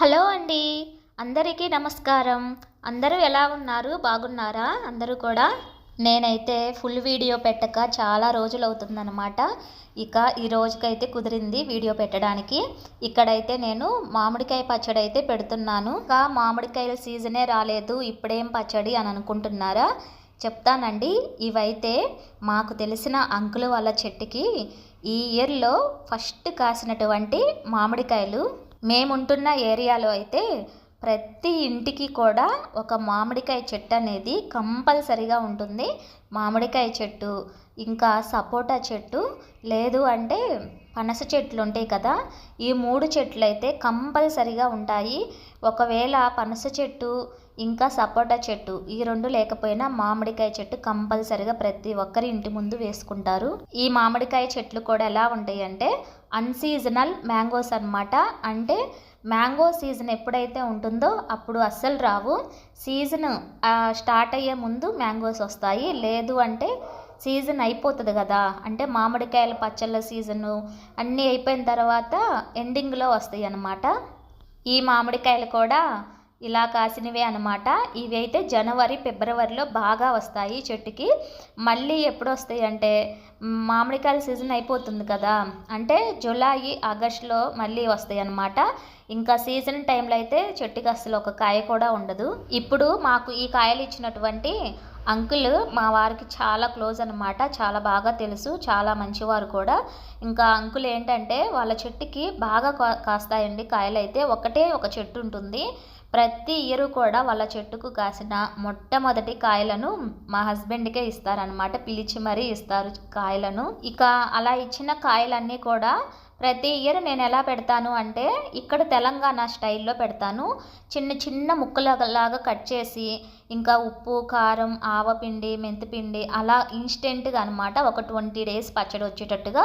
Hello అండి. అందరికీ నమస్కారం. అందరూ ఎలా ఉన్నారు? బాగున్నారా? అందరూ కూడా? నేనైతే ఫుల్ వీడియో పెట్టక చాలా రోజులు అవుతుందన్నమాట ఇక ఈ రోజుకైతే కుదిరింది వీడియో పెట్టడానికి. ఇక్కడైతే నేను మామిడికాయ పచ్చడి అయితే పెడుతున్నాను. ఇంకా మామిడికాయల సీజనే రాలేదు. ఇప్పుడేం పచ్చడి అని అనుకుంటున్నారా? చెప్తానండి. ఇవైతే మాకు తెలిసిన అంకుల్ వాళ్ళ చెట్టుకి ఈ ఇయర్లో ఫస్ట్ కాసినటువంటి మామిడికాయలు. మేముంటున్న ఏరియాలో అయితే ప్రతి ఇంటికి కూడా ఒక మామిడికాయ చెట్టు అనేది కంపల్సరిగా ఉంటుంది. మామిడికాయ చెట్టు ఇంకా సపోటా చెట్టు లేదు అంటే పనస చెట్లు ఉంటాయి కదా ఈ మూడు చెట్లు అయితే కంపల్సరిగా ఉంటాయి. ఒకవేళ పనస చెట్టు ఇంకా సపోటా చెట్టు. ఈ రెండు లేకపోయినా మామిడికాయ చెట్టు కంపల్సరిగా ప్రతి ఒక్కరి ఇంటి ముందు వేసుకుంటారు. ఈ మామిడికాయ చెట్లు కూడా ఎలా ఉంటాయి అంటే అన్సీజనల్ మ్యాంగోస్ అనమాట అంటే మ్యాంగో సీజన్ ఎప్పుడైతే ఉంటుందో అప్పుడు అస్సలు రావు. సీజన్ స్టార్ట్ అయ్యే ముందు మ్యాంగోస్ వస్తాయి. లేదు అంటే సీజన్ అయిపోతుంది కదా. అంటే మామిడికాయల పచ్చళ్ళ సీజను అన్నీ అయిపోయిన తర్వాత ఎండింగ్లో వస్తాయి అన్నమాట. ఈ మామిడికాయలు కూడా ఇలా కాసినవే అనమాట ఇవి అయితే జనవరి ఫిబ్రవరిలో బాగా వస్తాయి చెట్టుకి. మళ్ళీ ఎప్పుడు వస్తాయి అంటే మామిడికాయల సీజన్ అయిపోతుంది కదా. అంటే జూలై ఆగస్టులో మళ్ళీ వస్తాయి అనమాట ఇంకా సీజన్ టైంలో అయితే చెట్టుకి అసలు ఒక కాయ కూడా ఉండదు. ఇప్పుడు మాకు ఈ కాయలు ఇచ్చినటువంటి అంకుల్ మా వారికి చాలా క్లోజ్ అనమాట చాలా బాగా తెలుసు చాలా మంచివారు కూడా. ఇంకా అంకుల్ ఏంటంటే వాళ్ళ చెట్టుకి బాగా కాస్తాయండి కాయలు అయితే ఒకటే ఒక చెట్టు ఉంటుంది. ప్రతి ఇయర్ కూడా వాళ్ళ చెట్టుకు కాసిన మొట్టమొదటి కాయలను మా హస్బెండ్కే ఇస్తారనమాట పిలిచి మరీ ఇస్తారు కాయలను. ఇక అలా ఇచ్చిన కాయలన్నీ కూడా ప్రతి ఇయర్ నేను ఎలా పెడతాను అంటే ఇక్కడ తెలంగాణ స్టైల్లో పెడతాను. చిన్న చిన్న ముక్కలలాగా కట్ చేసి ఇంకా ఉప్పు కారం ఆవపిండి మెంతిపిండి అలా ఇన్స్టెంట్గా అనమాట ఒక ట్వంటీ డేస్ పచ్చడి వచ్చేటట్టుగా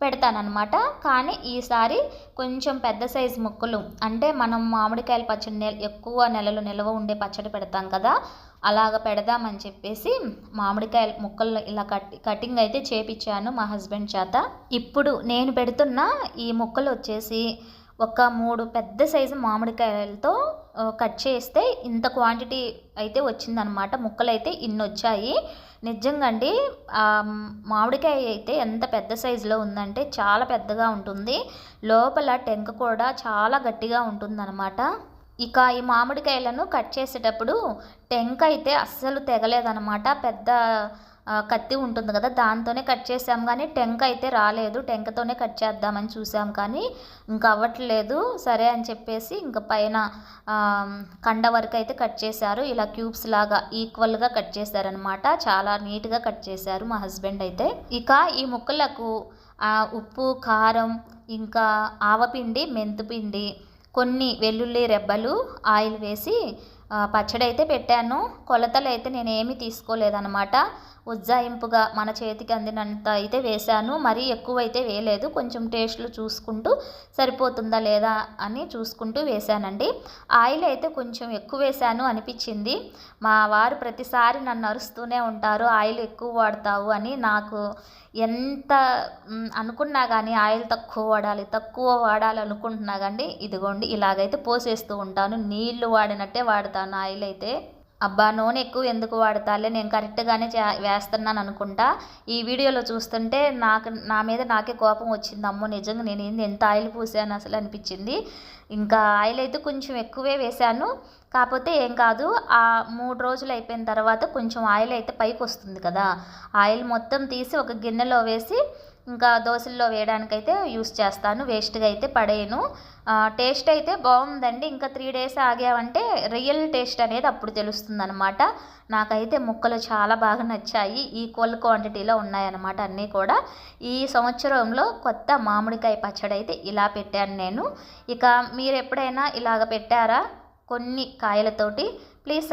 పెడతానమాట కానీ ఈసారి కొంచెం పెద్ద సైజు ముక్కలు అంటే మనం మామిడికాయల పచ్చడి నెల ఎక్కువ నెలలు నిల్వ ఉండే పచ్చడి పెడతాం కదా అలాగ పెడదామని చెప్పేసి మామిడికాయల ముక్కలు ఇలా కట్ కటింగ్ అయితే చేపించాను మా హస్బెండ్ చేత. ఇప్పుడు నేను పెడుతున్న ఈ ముక్కలు వచ్చేసి ఒక మూడు పెద్ద సైజు మామిడికాయలతో కట్ చేస్తే ఇంత క్వాంటిటీ అయితే వచ్చిందనమాట ముక్కలు అయితే ఇన్ని వచ్చాయి నిజంగా అండి మామిడికాయ అయితే ఎంత పెద్ద సైజులో ఉందంటే చాలా పెద్దగా ఉంటుంది. లోపల టెంక కూడా చాలా గట్టిగా ఉంటుందన్నమాట. ఇక ఈ మామిడికాయలను కట్ చేసేటప్పుడు టెంక అయితే అస్సలు తెగలేదనమాట పెద్ద కత్తి ఉంటుంది కదా దాంతోనే కట్ చేసాం కానీ టెంక అయితే రాలేదు. టెంకతోనే కట్ చేద్దామని చూసాం కానీ ఇంకా అవ్వట్లేదు. సరే అని చెప్పేసి ఇంకా పైన కండ వరకు అయితే కట్ చేశారు. ఇలా క్యూబ్స్ లాగా ఈక్వల్గా కట్ చేశారనమాట చాలా నీట్గా కట్ చేశారు మా హస్బెండ్ అయితే. ఇక ఈ ముక్కలకు ఉప్పు కారం ఇంకా ఆవపిండి మెంతుపిండి కొన్ని వెల్లుల్లి రెబ్బలు ఆయిల్ వేసి పచ్చడి అయితే పెట్టాను. కొలతలు అయితే నేను ఏమీ తీసుకోలేదనమాట ఉజ్జాయింపుగా మన చేతికి అందినంత అయితే వేశాను. మరీ ఎక్కువ అయితే వేయలేదు. కొంచెం టేస్ట్లు చూసుకుంటూ సరిపోతుందా లేదా అని చూసుకుంటూ వేశానండి. ఆయిల్ అయితే కొంచెం ఎక్కువ వేశాను అనిపించింది. మా వారు ప్రతిసారి నన్ను అరుస్తూనే ఉంటారు. ఆయిల్ ఎక్కువ వాడతావు అని నాకు ఎంత అనుకున్నా కానీ ఆయిల్ తక్కువ వాడాలి తక్కువ వాడాలి అనుకుంటున్నా కానీ ఇదిగోండి ఇలాగైతే పోసేస్తూ ఉంటాను. నీళ్ళు వాడినట్టే వాడతాను. ఆయిల్ అయితే. అబ్బా నూనె ఎక్కువ ఎందుకు వాడతాలే? నేను కరెక్ట్గానే వేస్తున్నాను అనుకుంటా. ఈ వీడియోలో చూస్తుంటే నాకు నా మీద నాకే కోపం వచ్చింది. అమ్మో నిజంగా నేను ఏంది ఎంత ఆయిల్ పూసాను అసలు అనిపించింది. ఇంకా ఆయిల్ అయితే కొంచెం ఎక్కువే వేశాను. కాకపోతే ఏం కాదు ఆ మూడు రోజులు అయిపోయిన తర్వాత కొంచెం ఆయిల్ అయితే పైకి వస్తుంది కదా. ఆయిల్ మొత్తం తీసి ఒక గిన్నెలో వేసి ఇంకా దోశల్లో వేయడానికైతే యూస్ చేస్తాను. వేస్ట్గా అయితే పడేయను. టేస్ట్ అయితే బాగుందండి. ఇంకా త్రీ డేస్ ఆగామంటే రియల్ టేస్ట్ అనేది అప్పుడు తెలుస్తుంది అనమాట నాకైతే ముక్కలు చాలా బాగా నచ్చాయి. ఈక్వల్ క్వాంటిటీలో ఉన్నాయన్నమాట అన్నీ కూడా. ఈ సంవత్సరంలో కొత్త మామిడికాయ పచ్చడి అయితే ఇలా పెట్టాను నేను. ఇక మీరు ఎప్పుడైనా ఇలాగ పెట్టారా? కొన్ని కాయలతోటి. ప్లీజ్